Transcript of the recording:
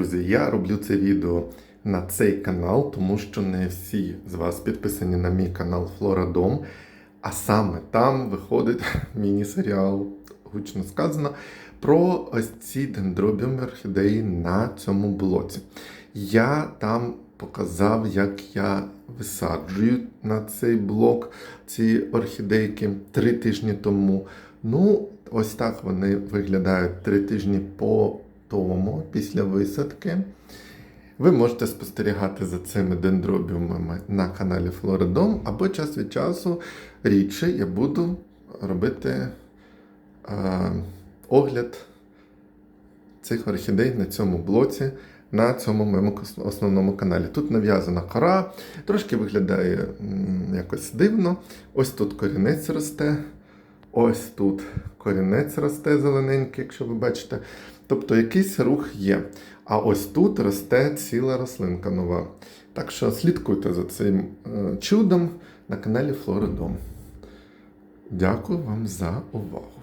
друзі, я роблю це відео на цей канал, тому що не всі з вас підписані на мій канал Флорадом. А саме там виходить міні-серіал, гучно сказано, про ось ці дендробіуми орхідеї на цьому блоці. Я там показав, як я висаджую на цей блок ці орхідейки три тижні тому. Ну, ось так вони виглядають три тижні по тому, після висадки. Ви можете спостерігати за цими дендробіумами на каналі Флоридом, або час від часу рідше я буду робити е, огляд цих орхідей на цьому блоці, на цьому моєму основному каналі. Тут нав'язана кора, трошки виглядає м, якось дивно. Ось тут корінець росте, ось тут корінець росте зелененький, якщо ви бачите. Тобто якийсь рух є. А ось тут росте ціла рослинка нова. Так що слідкуйте за цим е, чудом на каналі Флоридом. Дякую вам за увагу.